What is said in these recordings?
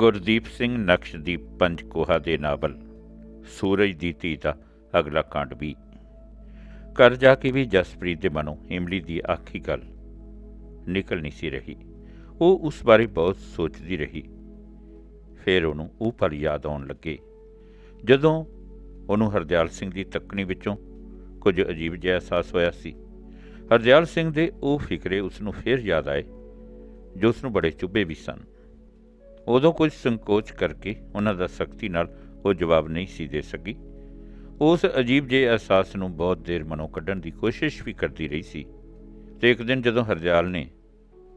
ਗੁਰਦੀਪ ਸਿੰਘ ਨਕਸ਼ਦੀਪ ਪੰਚਕੋਹਾ ਦੇ ਨਾਵਲ, ਸੂਰਜ ਦੀ ਧੀ ਦਾ ਅਗਲਾ ਕਾਂਡ ਵੀ। ਕਰ ਜਾ ਕੇ ਵੀ ਜਸਪ੍ਰੀਤ ਦੇ ਮਨੋਂ ਇਮਲੀ ਦੀ ਆਖੀ ਗੱਲ ਨਿਕਲ ਨਹੀਂ ਸੀ ਰਹੀ। ਉਹ ਉਸ ਬਾਰੇ ਬਹੁਤ ਸੋਚਦੀ ਰਹੀ। ਫਿਰ ਉਹਨੂੰ ਉਹ ਪਲ ਯਾਦ ਆਉਣ ਲੱਗੇ। ਜਦੋਂ ਉਹਨੂੰ ਹਰਦਿਆਲ ਸਿੰਘ ਦੀ ਤੱਕਣੀ ਵਿੱਚੋਂ ਕੁਝ ਅਜੀਬ ਜਿਹਾ ਅਹਿਸਾਸ ਹੋਇਆ ਸੀ। ਹਰਦਿਆਲ ਸਿੰਘ ਦੇ ਉਹ ਫਿਕਰੇ ਉਸ ਨੂੰ ਫਿਰ ਯਾਦ ਆਏ, ਜੋ ਉਸ ਨੂੰ ਬੜੇ ਚੁੱਭੇ ਵੀ ਸਨ। ਉਦੋਂ ਕੁਝ ਸੰਕੋਚ ਕਰਕੇ ਉਹਨਾਂ ਦਾ ਸਖਤੀ ਨਾਲ ਉਹ ਜਵਾਬ ਨਹੀਂ ਸੀ ਦੇ ਸਕੀ। ਉਸ ਅਜੀਬ ਜਿਹੇ ਅਹਿਸਾਸ ਨੂੰ ਬਹੁਤ ਦੇਰ ਮਨੋਂ ਕੱਢਣ ਦੀ ਕੋਸ਼ਿਸ਼ ਵੀ ਕਰਦੀ ਰਹੀ ਸੀ ਤੇ ਇੱਕ ਦਿਨ ਜਦੋਂ ਹਰਜਾਲ ਨੇ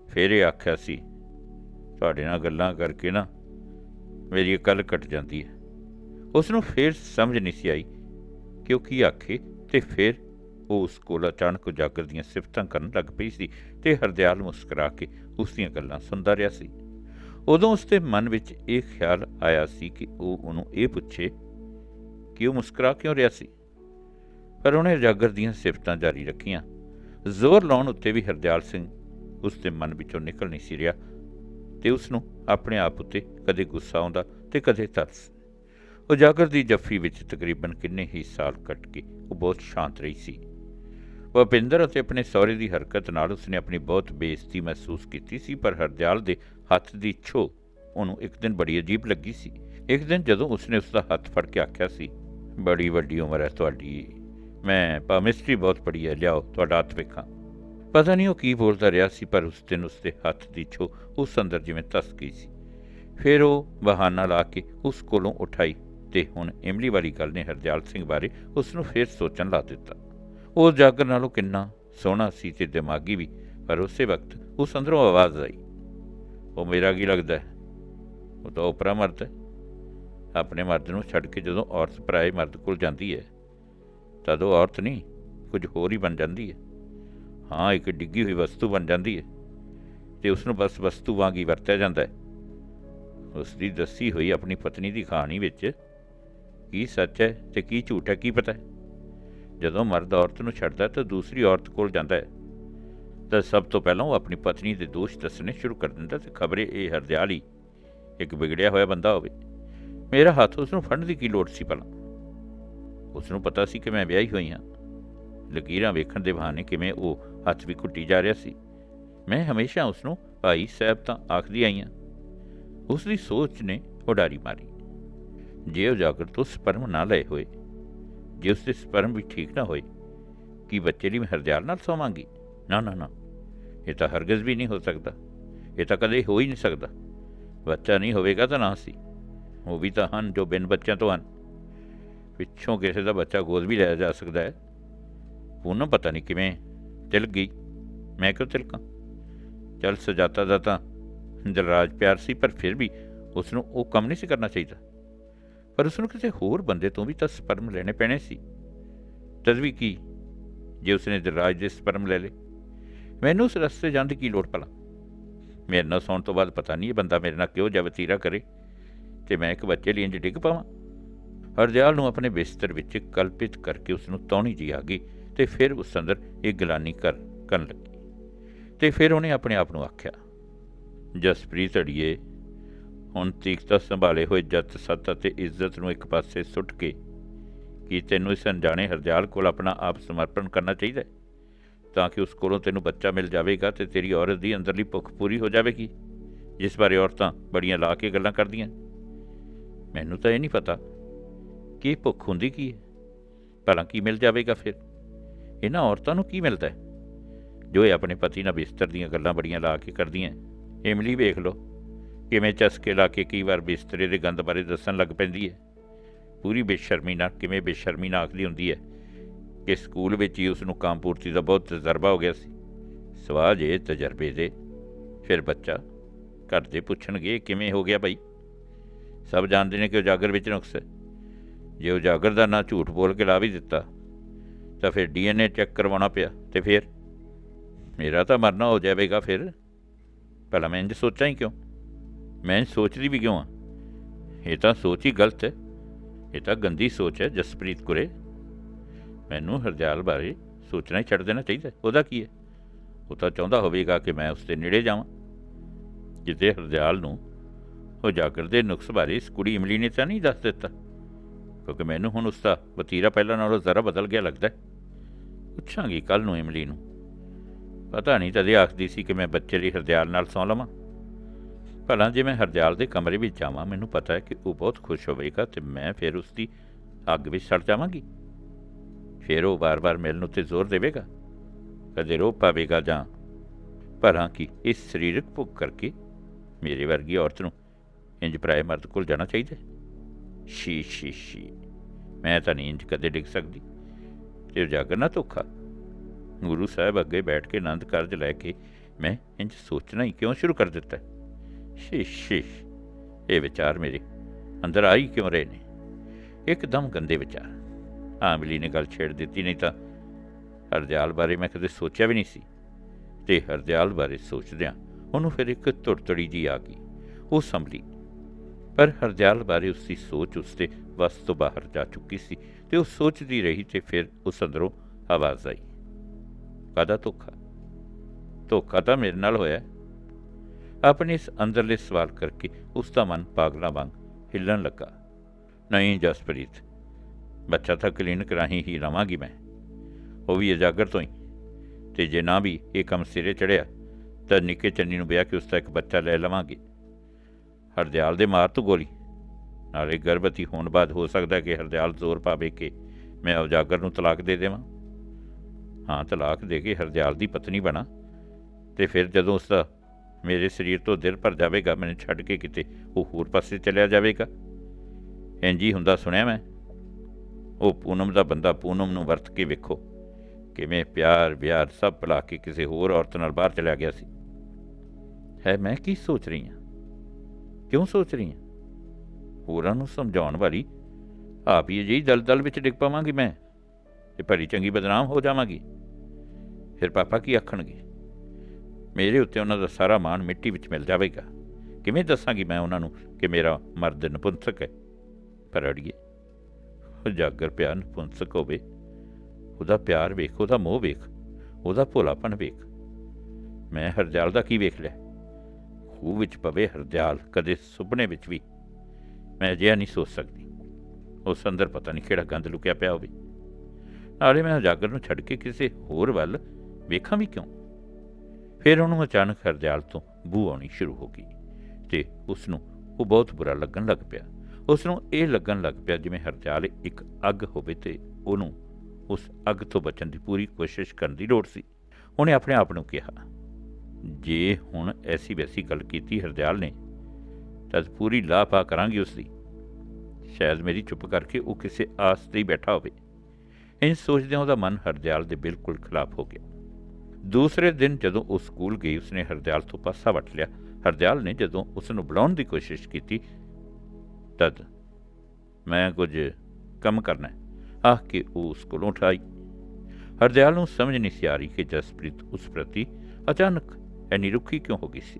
ਫੇਰ ਇਹ ਆਖਿਆ ਸੀ, ਤੁਹਾਡੇ ਨਾਲ ਗੱਲਾਂ ਕਰਕੇ ਨਾ ਮੇਰੀ ਕੱਲ ਕੱਟ ਜਾਂਦੀ ਹੈ। ਉਸ ਨੂੰ ਫੇਰ ਸਮਝ ਨਹੀਂ ਸੀ ਆਈ ਕਿ ਉਹ ਕੀ ਆਖੇ ਤੇ ਫਿਰ ਉਹ ਉਸ ਕੋਲ ਅਚਾਨਕ ਉਜਾਗਰ ਦੀਆਂ ਸਿਫਤਾਂ ਕਰਨ ਲੱਗ ਪਈ ਸੀ ਤੇ ਹਰਦਿਆਲ ਮੁਸਕਰਾ ਕੇ ਉਸ ਦੀਆਂ ਗੱਲਾਂ ਸੁਣਦਾ ਰਿਹਾ ਸੀ। ਉਦੋਂ ਉਸਦੇ ਮਨ ਵਿੱਚ ਇਹ ਖਿਆਲ ਆਇਆ ਸੀ ਕਿ ਉਹ ਉਹਨੂੰ ਇਹ ਪੁੱਛੇ ਕਿ ਉਹ ਮੁਸਕਰਾ ਕਿਉਂ ਰਿਹਾ ਸੀ? ਪਰ ਉਹਨੇ ਉਜਾਗਰ ਦੀਆਂ ਸਿਫਤਾਂ ਜਾਰੀ ਰੱਖੀਆਂ। ਜ਼ੋਰ ਲਾਉਣ ਉੱਤੇ ਵੀ ਹਰਦਿਆਲ ਸਿੰਘ ਉਸਦੇ ਮਨ ਵਿੱਚੋਂ ਨਿਕਲ ਨਹੀਂ ਸੀ ਰਿਹਾ ਤੇ ਉਸ ਨੂੰ ਆਪਣੇ ਆਪ ਉੱਤੇ ਕਦੇ ਗੁੱਸਾ ਆਉਂਦਾ ਤੇ ਕਦੇ ਤਰਸ। ਉਜਾਗਰ ਦੀ ਜੱਫੀ ਵਿੱਚ ਤਕਰੀਬਨ ਕਿੰਨੇ ਹੀ ਸਾਲ ਕੱਟ ਕੇ ਉਹ ਬਹੁਤ ਸ਼ਾਂਤ ਰਹੀ ਸੀ। ਭੁਪਿੰਦਰ ਅਤੇ ਆਪਣੇ ਸਹੁਰੇ ਦੀ ਹਰਕਤ ਨਾਲ ਉਸਨੇ ਆਪਣੀ ਬਹੁਤ ਬੇਇੱਜ਼ਤੀ ਮਹਿਸੂਸ ਕੀਤੀ ਸੀ, ਪਰ ਹਰਦਿਆਲ ਦੇ ਹੱਥ ਦੀ ਛੋ ਉਹਨੂੰ ਇੱਕ ਦਿਨ ਬੜੀ ਅਜੀਬ ਲੱਗੀ ਸੀ। ਇੱਕ ਦਿਨ ਜਦੋਂ ਉਸਨੇ ਉਸਦਾ ਹੱਥ ਫੜ ਕੇ ਆਖਿਆ ਸੀ, ਬੜੀ ਵੱਡੀ ਉਮਰ ਹੈ ਤੁਹਾਡੀ। ਮੈਂ ਪਾਮਿਸਟਰੀ ਬਹੁਤ ਪੜ੍ਹੀ ਹੈ, ਲਿਆਓ, ਤੁਹਾਡਾ ਹੱਥ ਵੇਖਾਂ। ਪਤਾ ਨਹੀਂ ਉਹ ਕੀ ਬੋਲਦਾ ਰਿਹਾ ਸੀ, ਪਰ ਉਸ ਦਿਨ ਉਸਦੇ ਹੱਥ ਦੀ ਛੋ ਉਸ ਅੰਦਰ ਜਿਵੇਂ ਤਸ ਗਈ ਸੀ। ਫਿਰ ਉਹ ਬਹਾਨਾ ਲਾ ਕੇ ਉਸ ਕੋਲੋਂ ਉਠਾਈ ਤੇ ਹੁਣ ਇਮਲੀ ਵਾਲੀ ਗੱਲ ਨੇ ਹਰਦਿਆਲ ਸਿੰਘ ਬਾਰੇ ਉਸ ਨੂੰ ਫੇਰ ਸੋਚਣ ਲਾ ਦਿੱਤਾ। ਉਹ ਜਾਗਰ ਨਾਲੋਂ ਕਿੰਨਾ ਸੋਹਣਾ ਸੀ ਤੇ ਦਿਮਾਗੀ ਵੀ, ਪਰ ਉਸੇ ਵਕਤ ਉਸ ਅੰਦਰੋਂ ਆਵਾਜ਼ ਆਈ। ਉਹ ਮੇਰਾ ਕੀ ਲੱਗਦਾ ਉਹ ਤਾਂ ਉਪਰਾ ਮਰਦ ਆਪਣੇ ਮਰਦ ਨੂੰ ਛੱਡ ਕੇ ਜਦੋਂ ਔਰਤ ਪਰਾਏ ਮਰਦ ਕੋਲ ਜਾਂਦੀ ਹੈ, ਤਦ ਉਹ ਔਰਤ ਨਹੀਂ, ਕੁਝ ਹੋਰ ਹੀ ਬਣ ਜਾਂਦੀ ਹੈ। ਹਾਂ, ਇੱਕ ਡਿੱਗੀ ਹੋਈ ਵਸਤੂ ਬਣ ਜਾਂਦੀ ਹੈ ਤੇ ਉਸ ਨੂੰ ਬਸ ਵਸਤੂ ਵਾਂਗ ਹੀ ਵਰਤਿਆ ਜਾਂਦਾ ਹੈ। ਉਸ ਦੀ ਦੱਸੀ ਹੋਈ ਆਪਣੀ ਪਤਨੀ ਦੀ ਕਹਾਣੀ ਵਿੱਚ ਕੀ ਸੱਚ ਹੈ ਤੇ ਕੀ ਝੂਠ ਹੈ, ਕੀ ਪਤਾ ਹੈ? ਜਦੋਂ ਮਰਦ ਔਰਤ ਨੂੰ ਛੱਡਦਾ ਤਾਂ ਦੂਸਰੀ ਔਰਤ ਕੋਲ ਜਾਂਦਾ ਹੈ। ਤਾਂ ਸਭ ਤੋਂ ਪਹਿਲਾਂ ਉਹ ਆਪਣੀ ਪਤਨੀ ਦੇ ਦੋਸ਼ ਦੱਸਣੇ ਸ਼ੁਰੂ ਕਰ ਦਿੰਦਾ ਤੇ ਖਬਰੇ ਇਹ ਹਰਦਿਆਲੀ, ਇੱਕ ਵਿਗੜਿਆ ਹੋਇਆ ਬੰਦਾ ਹੋਵੇ। ਮੇਰਾ ਹੱਥ ਉਸ ਨੂੰ ਫੜਨ ਦੀ ਕੀ ਲੋੜ ਸੀ ਪਹਿਲਾਂ ਉਸ ਨੂੰ ਪਤਾ ਸੀ ਕਿ ਮੈਂ ਵਿਆਹੀ ਹੋਈ ਹਾਂ। ਲਕੀਰਾਂ ਵੇਖਣ ਦੇ ਬਹਾਨੇ ਕਿਵੇਂ ਉਹ ਹੱਥ ਵੀ ਘੁੱਟੀ ਜਾ ਰਿਹਾ ਸੀ। ਮੈਂ ਹਮੇਸ਼ਾ ਉਸ ਨੂੰ ਭਾਈ ਸਾਹਿਬ ਤਾਂ ਆਖਦੀ ਆਈ ਹਾਂ ਉਸ ਦੀ ਸੋਚ ਨੇ ਉਡਾਰੀ ਮਾਰੀ। ਜੇ ਉਹ ਜਾਗਰ ਤੋਂ ਸਪਰਮ ਨਾ ਲਏ ਹੋਏ ਜੇ ਉਸ ਦੇ ਸਪਰਮ ਵੀ ਠੀਕ ਨਾ ਹੋਏ ਕੀ ਬੱਚੇ ਲਈ ਮੈਂ ਹਰਦਿਆਲ ਨਾਲ ਸੋਵਾਂਗੀ? ਨਾ ਨਾ ਨਾ। ਇਹ ਤਾਂ ਹਰਗਜ਼ ਵੀ ਨਹੀਂ ਹੋ ਸਕਦਾ। ਇਹ ਤਾਂ ਕਦੇ ਹੋ ਹੀ ਨਹੀਂ ਸਕਦਾ। ਬੱਚਾ ਨਹੀਂ ਹੋਵੇਗਾ ਤਾਂ ਨਾ ਸੀ। ਉਹ ਵੀ ਤਾਂ ਹਨ ਜੋ ਬਿਨ ਬੱਚਿਆਂ ਤੋਂ ਹਨ। ਪਿੱਛੋਂ ਕਿਸੇ ਦਾ ਬੱਚਾ ਗੋਦ ਵੀ ਲਿਆ ਜਾ ਸਕਦਾ ਹੈ। ਉਹਨੂੰ ਪਤਾ ਨਹੀਂ ਕਿਵੇਂ ਤਿਲਕ ਗਈ। ਮੈਂ ਕਿਉਂ ਤਿਲਕਾਂ? ਚਲ ਸਜਾਤਾ ਦਾ ਤਾਂ ਦਿਲਰਾਜ ਪਿਆਰ ਸੀ, ਪਰ ਫਿਰ ਵੀ ਉਸ ਨੂੰ ਉਹ ਕੰਮ ਨਹੀਂ ਸੀ ਕਰਨਾ ਚਾਹੀਦਾ। ਪਰ ਉਸ ਨੂੰ ਕਿਸੇ ਹੋਰ ਬੰਦੇ ਤੋਂ ਵੀ ਤਾਂ ਸਪਰਮ ਲੈਣੇ ਪੈਣੇ ਸੀ। ਤਦ ਵੀ ਕੀ? ਜੇ ਉਸਨੇ ਜਲਰਾਜ ਦੇ ਸਪਰਮ ਲੈ ਲਏ। ਮੈਨੂੰ ਉਸ ਰਸਤੇ ਜਾਣ ਦੀ ਕੀ ਲੋੜ ਪਲਾ ਮੇਰੇ ਨਾਲ ਸੌਣ ਤੋਂ ਬਾਅਦ ਪਤਾ ਨਹੀਂ ਇਹ ਬੰਦਾ ਮੇਰੇ ਨਾਲ ਕਿਉਂ ਜਿਹਾ ਵਤੀਰਾ ਕਰੇ ਤੇ ਮੈਂ ਇੱਕ ਬੱਚੇ ਲਈ ਇੰਜ ਡਿੱਗ ਪਾਵਾਂ। ਹਰਦਿਆਲ ਨੂੰ ਆਪਣੇ ਬਿਸਤਰ ਵਿੱਚ ਕਲਪਿਤ ਕਰਕੇ ਉਸ ਨੂੰ ਤੌਣੀ ਜੀ ਆ ਗਈ ਤੇ ਫਿਰ ਉਸ ਅੰਦਰ ਇਹ ਗਲਾਨੀ ਕਰ ਕਰਨ ਲੱਗੀ। ਤੇ ਫਿਰ ਉਹਨੇ ਆਪਣੇ ਆਪ ਨੂੰ ਆਖਿਆ, ਜਸਪ੍ਰੀਤ ਅੜੀਏ ਹੁਣ ਤੀਖਤਾ ਸੰਭਾਲੇ ਹੋਏ ਜੱਤ ਸੱਤ ਅਤੇ ਇੱਜ਼ਤ ਨੂੰ ਇੱਕ ਪਾਸੇ ਸੁੱਟ ਕੇ ਕੀ ਤੈਨੂੰ ਇਸ ਅਣਜਾਣੇ ਹਰਦਿਆਲ ਕੋਲ ਆਪਣਾ ਆਪ ਸਮਰਪਣ ਕਰਨਾ ਚਾਹੀਦਾ ਹੈ? ਤਾਂ ਕਿ ਉਸ ਕੋਲੋਂ ਤੈਨੂੰ ਬੱਚਾ ਮਿਲ ਜਾਵੇਗਾ ਤੇ ਤੇਰੀ ਔਰਤ ਦੀ ਅੰਦਰਲੀ ਭੁੱਖ ਪੂਰੀ ਹੋ ਜਾਵੇਗੀ। ਜਿਸ ਬਾਰੇ ਔਰਤਾਂ ਬੜੀਆਂ ਲਾ ਕੇ ਗੱਲਾਂ ਕਰਦੀਆਂ। ਮੈਨੂੰ ਤਾਂ ਇਹ ਨਹੀਂ ਪਤਾ ਕਿ ਭੁੱਖ ਹੁੰਦੀ ਕੀ ਹੈ। ਭਲਾ ਕੀ ਮਿਲ ਜਾਵੇਗਾ ਫਿਰ? ਇਹਨਾਂ ਔਰਤਾਂ ਨੂੰ ਕੀ ਮਿਲਦਾ ਹੈ? ਜੋ ਇਹ ਆਪਣੇ ਪਤੀ ਨਾਲ ਬਿਸਤਰ ਦੀਆਂ ਗੱਲਾਂ ਬੜੀਆਂ ਲਾ ਕੇ ਕਰਦੀਆਂ ਇਮਲੀ ਵੇਖ ਲਓ। ਕਿਵੇਂ ਚਸਕੇ ਲਾ ਕੇ ਕਈ ਵਾਰ ਬਿਸਤਰੇ ਦੇ ਗੰਦ ਬਾਰੇ ਦੱਸਣ ਲੱਗ ਪੈਂਦੀ ਹੈ? ਪੂਰੀ ਬੇਸ਼ਰਮੀ ਨਾਲ, ਕਿਵੇਂ ਬੇਸ਼ਰਮੀ ਨਾਲ ਆਖਦੀ ਹੁੰਦੀ ਹੈ ਕਿ ਸਕੂਲ ਵਿੱਚ ਹੀ ਉਸ ਨੂੰ ਕੰਮ ਦਾ ਬਹੁਤ ਤਜਰਬਾ ਹੋ ਗਿਆ ਸੀ। ਸਵਾਹ ਜੇ ਤਜਰਬੇ ਦੇ। ਫਿਰ ਬੱਚਾ ਘਰ ਦੇ ਪੁੱਛਣਗੇ ਕਿਵੇਂ ਹੋ ਗਿਆ ਭਾਈ ਸਭ ਜਾਣਦੇ ਨੇ ਕਿ ਉਜਾਗਰ ਵਿੱਚ ਨੁਕਸ ਹੈ। ਜੇ ਉਜਾਗਰ ਦਾ ਨਾਂ ਝੂਠ ਬੋਲ ਕੇ ਲਾ ਵੀ ਦਿੱਤਾ, ਤਾਂ ਫਿਰ ਡੀਐਨਏ ਚੈੱਕ ਕਰਵਾਉਣਾ ਪਿਆ ਤੇ ਫਿਰ? ਮੇਰਾ ਤਾਂ ਮਰਨਾ ਹੋ ਜਾਵੇਗਾ ਫਿਰ। ਭਲਾ ਮੈਂ ਇੰਜ ਸੋਚਾਂ ਹੀ ਕਿਉਂ? ਮੈਂ ਸੋਚਦੀ ਵੀ ਕਿਉਂ ਆ? ਇਹ ਤਾਂ ਸੋਚ ਹੀ ਗਲਤ ਹੈ। ਇਹ ਤਾਂ ਗੰਦੀ ਸੋਚ ਹੈ ਜਸਪ੍ਰੀਤ ਕੁਰੇ ਮੈਨੂੰ ਹਰਜਾਲ ਬਾਰੇ ਸੋਚਣਾ ਹੀ ਛੱਡ ਦੇਣਾ ਚਾਹੀਦਾ ਉਹਦਾ ਕੀ ਹੈ? ਉਹ ਤਾਂ ਚਾਹੁੰਦਾ ਹੋਵੇਗਾ ਕਿ ਮੈਂ ਉਸ ਦੇ ਨੇੜੇ ਜਾਵਾਂ। ਜਿੱਤੇ ਹਰਜਾਲ ਨੂੰ ਉਹ ਜਾਗਰ ਦੇ ਨੁਕਸ ਬਾਰੇ ਇਸ ਕੁੜੀ ਇਮਲੀ ਨੇ ਤਾਂ ਨਹੀਂ ਦੱਸ ਦਿੱਤਾ। ਕਿਉਂਕਿ ਮੈਨੂੰ ਹੁਣ ਉਸ ਦਾ ਵਤੀਰਾ ਪਹਿਲਾਂ ਨਾਲੋਂ ਜ਼ਰਾ ਬਦਲ ਗਿਆ ਲੱਗਦਾ ਪੁੱਛਾਂਗੀ ਕੱਲ ਨੂੰ ਇਮਲੀ ਨੂੰ। ਪਤਾ ਨਹੀਂ ਤਦੇ ਆਖਦੀ ਸੀ ਕਿ ਮੈਂ ਬੱਚੇ ਲਈ ਹਰਦਿਆਲ ਨਾਲ ਸੌਂ ਲਵਾਂ। ਭਲਾ ਜੇ ਮੈਂ ਹਰਦਿਆਲ ਦੇ ਕਮਰੇ ਵਿੱਚ ਜਾਵਾਂ, ਮੈਨੂੰ ਪਤਾ ਹੈ ਕਿ ਉਹ ਬਹੁਤ ਖੁਸ਼ ਹੋਵੇਗਾ ਤੇ ਮੈਂ ਫਿਰ ਉਸ ਦੀ ਅੱਗ ਵਿੱਚ ਸੜ ਜਾਵਾਂਗੀ। ਫਿਰ ਉਹ ਵਾਰ-ਵਾਰ ਮਿਲਣ ਉੱਤੇ ਜ਼ੋਰ ਦੇਵੇਗਾ। ਕਦੇ ਰੋ ਪਾਵੇਗਾ ਜਾਂ ਭਲਾ ਕਿ, ਇਸ ਸਰੀਰਕ ਭੁੱਖ ਕਰਕੇ ਮੇਰੇ ਵਰਗੀ ਔਰਤ ਨੂੰ ਇੰਜ ਪਰਾਏ ਮਰਦ ਕੋਲ ਜਾਣਾ ਚਾਹੀਦਾ ਸ਼ੀ ਸ਼ੀ ਸ਼ੀ ਮੈਂ ਤਾਂ ਨਹੀਂ ਇੰਜ ਕਦੇ ਡਿੱਗ ਸਕਦੀ। ਤੇ ਉਜਾਗਰ ਨਾ ਧੋਖਾ। ਗੁਰੂ ਸਾਹਿਬ ਅੱਗੇ ਬੈਠ ਕੇ ਆਨੰਦ ਕਾਰਜ ਲੈ ਕੇ ਮੈਂ ਇੰਜ ਸੋਚਣਾ ਹੀ ਕਿਉਂ ਸ਼ੁਰੂ ਕਰ ਦਿੱਤਾ ਹੈ? ਸ਼ੀ ਇਹ ਵਿਚਾਰ ਮੇਰੇ ਅੰਦਰ ਆਈ ਕਿਉਂ ਰਹੇ ਨੇ? ਇੱਕਦਮ ਗੰਦੇ ਵਿਚਾਰ। ਆਮਲੀ ਨੇ ਗੱਲ ਛੇੜ ਦਿੱਤੀ, ਨਹੀਂ ਤਾਂ ਹਰਦਿਆਲ ਬਾਰੇ ਮੈਂ ਕਦੇ ਸੋਚਿਆ ਵੀ ਨਹੀਂ ਸੀ। ਤੇ ਹਰਦਿਆਲ ਬਾਰੇ ਸੋਚਦਿਆਂ ਉਹਨੂੰ ਫਿਰ ਇੱਕ ਤੁਰਤੜੀ ਜੀ ਆ ਗਈ। ਉਹ ਸੰਭਲੀ। ਪਰ ਹਰਦਿਆਲ ਬਾਰੇ ਉਸ ਦੀ ਸੋਚ ਉਸ ਦੇ ਵੱਸ ਤੋਂ ਬਾਹਰ ਜਾ ਚੁੱਕੀ ਸੀ ਤੇ ਉਹ ਸੋਚਦੀ ਰਹੀ ਤੇ ਫਿਰ ਉਸ ਅੰਦਰੋਂ ਆਵਾਜ਼ ਆਈ। ਕਾਹਦਾ ਧੋਖਾ? ਧੋਖਾ ਤਾਂ ਮੇਰੇ ਨਾਲ ਹੋਇਆ। ਆਪਣੇ ਇਸ ਅੰਦਰਲੇ ਸਵਾਲ ਕਰਕੇ ਉਸ ਦਾ ਮਨ ਪਾਗਲਾਂ ਵਾਂਗ ਹਿੱਲਣ ਲੱਗਾ। ਨਹੀਂ ਜਸਪ੍ਰੀਤ, ਬੱਚਾ ਤਾਂ ਕਲੀਨਿਕ ਰਾਹੀਂ ਹੀ ਰਵਾਂਗੀ ਮੈਂ। ਉਹ ਵੀ ਉਜਾਗਰ ਤੋਂ ਹੀ। ਤੇ ਜੇ ਨਾ ਵੀ ਇਹ ਕੰਮ ਸਿਰੇ ਚੜਿਆ ਤਾਂ ਨਿੱਕੇ ਚੰਨੀ ਨੂੰ ਵਿਆਹ ਕੇ ਉਸ ਦਾ ਇੱਕ ਬੱਚਾ ਲੈ ਲਵਾਂਗੇ। ਹਰਦਿਆਲ ਦੇ ਮਾਰ ਤੋਂ ਗੋਲੀ। ਨਾਲੇ ਗਰਭਵਤੀ ਹੋਣ ਬਾਅਦ ਹੋ ਸਕਦਾ ਕਿ ਹਰਦਿਆਲ ਜ਼ੋਰ ਪਾਵੇ ਕਿ ਮੈਂ ਉਜਾਗਰ ਨੂੰ ਤਲਾਕ ਦੇ ਦੇਵਾਂ। ਹਾਂ, ਤਲਾਕ ਦੇ ਕੇ ਹਰਦਿਆਲ ਦੀ ਪਤਨੀ ਬਣਾ। ਤੇ ਫਿਰ ਜਦੋਂ ਉਸ ਦਾ ਮੇਰੇ ਸਰੀਰ ਤੋਂ ਦਿਲ ਭਰ ਜਾਵੇਗਾ, ਮੈਨੂੰ ਛੱਡ ਕੇ ਕਿਤੇ ਉਹ ਹੋਰ ਪਾਸੇ ਚਲਿਆ ਜਾਵੇਗਾ। ਇੰਜੀ ਹੁੰਦਾ ਸੁਣਿਆ ਮੈਂ। ਉਹ ਪੂਨਮ ਦਾ ਬੰਦਾ ਪੂਨਮ ਨੂੰ ਵਰਤ ਕੇ ਵੇਖੋ, ਕਿਵੇਂ ਪਿਆਰ, ਵਿਆਰ ਸਭ ਭੁਲਾ ਕੇ ਕਿਸੇ ਹੋਰ ਔਰਤ ਨਾਲ ਬਾਹਰ ਚਲਿਆ ਗਿਆ ਸੀ। ਹੈ, ਮੈਂ ਕੀ ਸੋਚ ਰਹੀ ਹਾਂ? ਕਿਉਂ ਸੋਚ ਰਹੀ ਹਾਂ? ਹੋਰਾਂ ਨੂੰ ਸਮਝਾਉਣ ਵਾਲੀ ਆਪ ਹੀ ਅਜਿਹੀ ਦਲਦਲ ਵਿੱਚ ਡਿੱਗ ਪਾਵਾਂਗੀ ਮੈਂ ਤੇ ਭਲੀ ਚੰਗੀ ਬਦਨਾਮ ਹੋ ਜਾਵਾਂਗੀ। ਫਿਰ ਪਾਪਾ ਕੀ ਆਖਣਗੇ? ਮੇਰੇ ਉੱਤੇ ਉਹਨਾਂ ਦਾ ਸਾਰਾ ਮਾਣ ਮਿੱਟੀ ਵਿੱਚ ਮਿਲ ਜਾਵੇਗਾ। ਕਿਵੇਂ ਦੱਸਾਂਗੀ ਮੈਂ ਉਹਨਾਂ ਨੂੰ ਕਿ ਮੇਰਾ ਮਰਦ ਨਪੁੰਸਕ ਹੈ? ਪਰ ਅੜੀਏ, ਉਹ ਜਾਗਰ ਪਿਆ ਨਪੁੰਸਕ ਹੋਵੇ। ਉਹਦਾ ਪਿਆਰ ਵੇਖ, ਉਹਦਾ ਮੋਹ ਵੇਖ, ਉਹਦਾ ਭੋਲਾਪਨ ਵੇਖ। ਮੈਂ ਹਰਦਿਆਲ ਦਾ ਕੀ ਵੇਖ ਲਿਆ? ਖੂਹ ਵਿੱਚ ਪਵੇ ਹਰਦਿਆਲ ਕਦੇ ਸੁਪਨੇ ਵਿੱਚ ਵੀ। ਮੈਂ ਅਜਿਹਾ ਨਹੀਂ ਸੋਚ ਸਕਦੀ। ਉਸ ਅੰਦਰ ਪਤਾ ਨਹੀਂ ਕਿਹੜਾ ਗੰਦ ਲੁਕਿਆ ਪਿਆ ਹੋਵੇ। ਨਾਲੇ ਮੈਂ ਉਜਾਗਰ ਨੂੰ ਛੱਡ ਕੇ ਕਿਸੇ ਹੋਰ ਵੱਲ ਵੇਖਾਂ ਵੀ ਕਿਉਂ? ਫਿਰ ਉਹਨੂੰ ਅਚਾਨਕ ਹਰਦਿਆਲ ਤੋਂ ਬੂ ਆਉਣੀ ਸ਼ੁਰੂ ਹੋ ਗਈ ਤੇ ਉਸ ਨੂੰ ਉਹ ਬਹੁਤ ਬੁਰਾ ਲੱਗਣ ਲੱਗ ਪਿਆ। ਉਸ ਨੂੰ ਇਹ ਲੱਗਣ ਲੱਗ ਪਿਆ ਜਿਵੇਂ ਹਰਦਿਆਲ ਇੱਕ ਅੱਗ ਹੋਵੇ ਤੇ ਉਹਨੂੰ ਉਸ ਅੱਗ ਤੋਂ ਬਚਣ ਦੀ ਪੂਰੀ ਕੋਸ਼ਿਸ਼ ਕਰਨ ਦੀ ਲੋੜ ਸੀ। ਉਹਨੇ ਆਪਣੇ ਆਪ ਨੂੰ ਕਿਹਾ, ਜੇ ਹੁਣ ਐਸੀ ਵੈਸੀ ਗੱਲ ਕੀਤੀ ਹਰਦਿਆਲ ਨੇ, ਤਾਂ ਪੂਰੀ ਲਾਹ ਪਾ ਕਰਾਂਗੀ ਉਸ ਦੀ ਸ਼ਾਇਦ ਮੇਰੀ ਚੁੱਪ ਕਰਕੇ ਉਹ ਕਿਸੇ ਆਸ ਤੇ ਹੀ ਬੈਠਾ ਹੋਵੇ। ਇੰਜ ਸੋਚਦਿਆਂ ਉਹਦਾ ਮਨ ਹਰਦਿਆਲ ਦੇ ਬਿਲਕੁਲ ਖਿਲਾਫ ਹੋ ਗਿਆ। ਦੂਸਰੇ ਦਿਨ ਜਦੋਂ ਉਹ ਸਕੂਲ ਗਈ, ਉਸਨੇ ਹਰਦਿਆਲ ਤੋਂ ਪਾਸਾ ਵਟ ਲਿਆ। ਹਰਦਿਆਲ ਨੇ ਜਦੋਂ ਉਸ ਨੂੰ ਬੁਲਾਉਣ ਦੀ ਕੋਸ਼ਿਸ਼ ਕੀਤੀ, ਤਦ ਮੈਂ ਕੁਝ ਕੰਮ ਕਰਨਾ ਹੈ। ਆਖ ਕੇ ਉਹ ਉਸ ਕੋਲੋਂ ਉਠਾਈ। ਹਰਦਿਆਲ ਨੂੰ ਸਮਝ ਨਹੀਂ ਸੀ ਆ ਰਹੀ ਕਿ ਜਸਪ੍ਰੀਤ ਉਸ ਪ੍ਰਤੀ ਅਚਾਨਕ ਇੰਨੀ ਰੁੱਖੀ ਕਿਉਂ ਹੋ ਗਈ ਸੀ।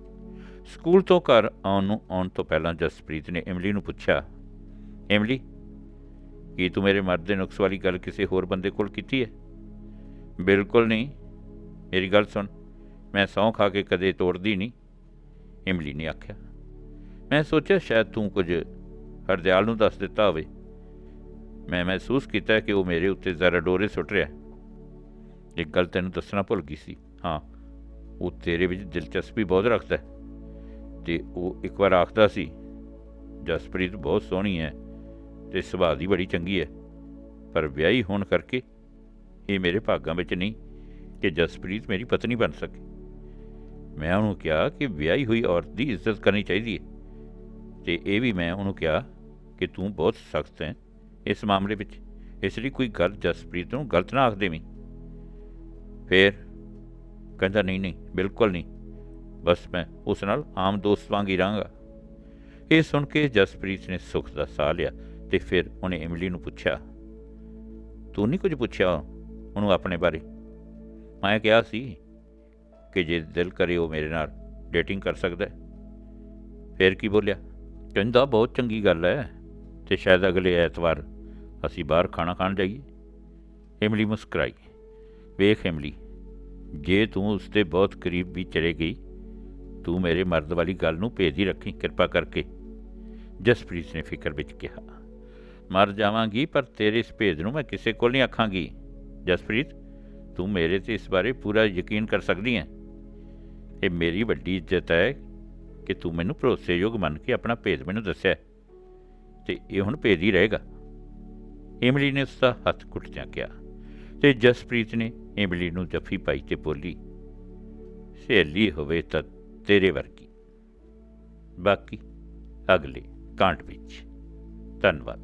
ਸਕੂਲ ਤੋਂ ਘਰ ਆਉਣ ਨੂੰ ਆਉਣ ਤੋਂ ਪਹਿਲਾਂ ਜਸਪ੍ਰੀਤ ਨੇ ਇਮਲੀ ਨੂੰ ਪੁੱਛਿਆ, ਇਮਲੀ, ਕੀ ਤੂੰ ਮੇਰੇ ਮਰਦ ਦੇ ਨੁਕਸ ਵਾਲੀ ਗੱਲ ਕਿਸੇ ਹੋਰ ਬੰਦੇ ਕੋਲ ਕੀਤੀ ਹੈ? ਬਿਲਕੁਲ ਨਹੀਂ। ਮੇਰੀ ਗੱਲ ਸੁਣ। ਮੈਂ ਸਹੁੰ ਖਾ ਕੇ ਕਦੇ ਤੋੜਦੀ ਨਹੀਂ। ਇਮਲੀ ਨੇ ਆਖਿਆ। ਮੈਂ ਸੋਚਿਆ ਸ਼ਾਇਦ ਤੂੰ ਕੁਝ ਹਰਦਿਆਲ ਨੂੰ ਦੱਸ ਦਿੱਤਾ ਹੋਵੇ। ਮੈਂ ਮਹਿਸੂਸ ਕੀਤਾ ਕਿ ਉਹ ਮੇਰੇ ਉੱਤੇ ਜ਼ਰਾ ਡੋਰੇ ਸੁੱਟ ਰਿਹਾ ਇੱਕ ਗੱਲ ਤੈਨੂੰ ਦੱਸਣਾ ਭੁੱਲ ਗਈ ਸੀ। ਹਾਂ, ਉਹ ਤੇਰੇ ਵਿੱਚ ਦਿਲਚਸਪੀ ਬਹੁਤ ਰੱਖਦਾ ਹੈ। ਤੇ ਉਹ ਇੱਕ ਵਾਰ ਆਖਦਾ ਸੀ, ਜਸਪ੍ਰੀਤ ਬਹੁਤ ਸੋਹਣੀ ਹੈ ਤੇ ਸੁਭਾਅ ਦੀ ਬੜੀ ਚੰਗੀ ਹੈ। ਪਰ ਵਿਆਹੀ ਹੋਣ ਕਰਕੇ ਇਹ ਮੇਰੇ ਭਾਗਾਂ ਵਿੱਚ ਨਹੀਂ। ਕਿ ਜਸਪ੍ਰੀਤ ਮੇਰੀ ਪਤਨੀ ਬਣ ਸਕੇ। ਮੈਂ ਉਹਨੂੰ ਕਿਹਾ ਕਿ ਵਿਆਹੀ ਹੋਈ ਔਰਤ ਦੀ ਇੱਜ਼ਤ ਕਰਨੀ ਚਾਹੀਦੀ ਹੈ। ਤੇ ਇਹ ਵੀ ਮੈਂ ਉਹਨੂੰ ਕਿਹਾ ਕਿ ਤੂੰ ਬਹੁਤ ਸਖਤ ਹੈ ਇਸ ਮਾਮਲੇ ਵਿੱਚ। ਇਸ ਲਈ ਕੋਈ ਗੱਲ ਜਸਪ੍ਰੀਤ ਨੂੰ ਗਲਤ ਨਾ ਆਖ ਦੇਵੀਂ। ਫੇਰ ਕਹਿੰਦਾ, ਨਹੀਂ ਨਹੀਂ, ਬਿਲਕੁਲ ਨਹੀਂ। ਬਸ ਮੈਂ ਉਸ ਨਾਲ ਆਮ ਦੋਸਤ ਵਾਂਗ ਹੀ ਰਹਾਂਗਾ। ਇਹ ਸੁਣ ਕੇ ਜਸਪ੍ਰੀਤ ਨੇ ਸੁੱਖ ਦਾ ਸਾਹ ਲਿਆ ਤੇ ਫਿਰ ਉਹਨੇ ਇਮਲੀ ਨੂੰ ਪੁੱਛਿਆ, ਤੂੰ ਨਹੀਂ ਕੁਝ ਪੁੱਛਿਆ ਉਹਨੂੰ ਆਪਣੇ ਬਾਰੇ? ਮੈਂ ਕਿਹਾ ਸੀ ਕਿ ਜੇ ਦਿਲ ਕਰੇ ਉਹ ਮੇਰੇ ਨਾਲ ਡੇਟਿੰਗ ਕਰ ਸਕਦਾ ਹੈ। ਫਿਰ ਕੀ ਬੋਲਿਆ? ਕਹਿੰਦਾ ਬਹੁਤ ਚੰਗੀ ਗੱਲ ਹੈ ਤੇ ਸ਼ਾਇਦ ਅਗਲੇ ਐਤਵਾਰ ਅਸੀਂ ਬਾਹਰ ਖਾਣਾ ਖਾਣ ਜਾਈਏ। ਇਮਲੀ ਮੁਸਕਰਾਈ। ਵੇਖ ਇਮਲੀ, ਜੇ ਤੂੰ ਉਸ ਦੇ ਬਹੁਤ ਕਰੀਬ ਵੀ ਚਲੇ ਗਈ, ਤੂੰ ਮੇਰੇ ਮਰਦ ਵਾਲੀ ਗੱਲ ਨੂੰ ਭੇਜ ਹੀ ਰੱਖੀ, ਕਿਰਪਾ ਕਰਕੇ। ਜਸਪ੍ਰੀਤ ਨੇ ਫਿਕਰ ਵਿੱਚ ਕਿਹਾ, ਮਰ ਜਾਵਾਂਗੀ ਪਰ ਤੇਰੇ ਇਸ ਭੇਦ ਨੂੰ ਮੈਂ ਕਿਸੇ ਕੋਲ ਨਹੀਂ ਆਖਾਂਗੀ। ਜਸਪ੍ਰੀਤ? ਤੂੰ ਮੇਰੇ ਤੇ ਇਸ ਬਾਰੇ ਪੂਰਾ ਯਕੀਨ ਕਰ ਸਕਦੀ ਹੈ। ਇਹ ਮੇਰੀ ਵੱਡੀ ਇੱਜ਼ਤ ਹੈ ਕਿ ਤੂੰ ਮੈਨੂੰ ਭਰੋਸੇਯੋਗ ਮੰਨ ਕੇ ਆਪਣਾ ਭੇਦ ਮੈਨੂੰ ਦੱਸਿਆ ਹੈ। ਤੇ ਇਹ ਹੁਣ ਭੇਦ ਹੀ ਰਹੇਗਾ। ਇਮਲੀ ਨੇ ਉਸ ਦਾ ਹੱਥ ਕੁੱਟਦਿਆਂ ਕਿਹਾ ਤੇ ਜਸਪ੍ਰੀਤ ਨੇ ਇਮਲੀ ਨੂੰ ਜੱਫੀ ਪਾਈ ਤੇ ਬੋਲੀ, ਸਹੇਲੀ ਹੋਵੇ ਤਾਂ ਤੇਰੇ ਵਰਗੀ। ਬਾਕੀ ਅਗਲੇ ਕਾਂਡ ਵਿੱਚ। ਧੰਨਵਾਦ।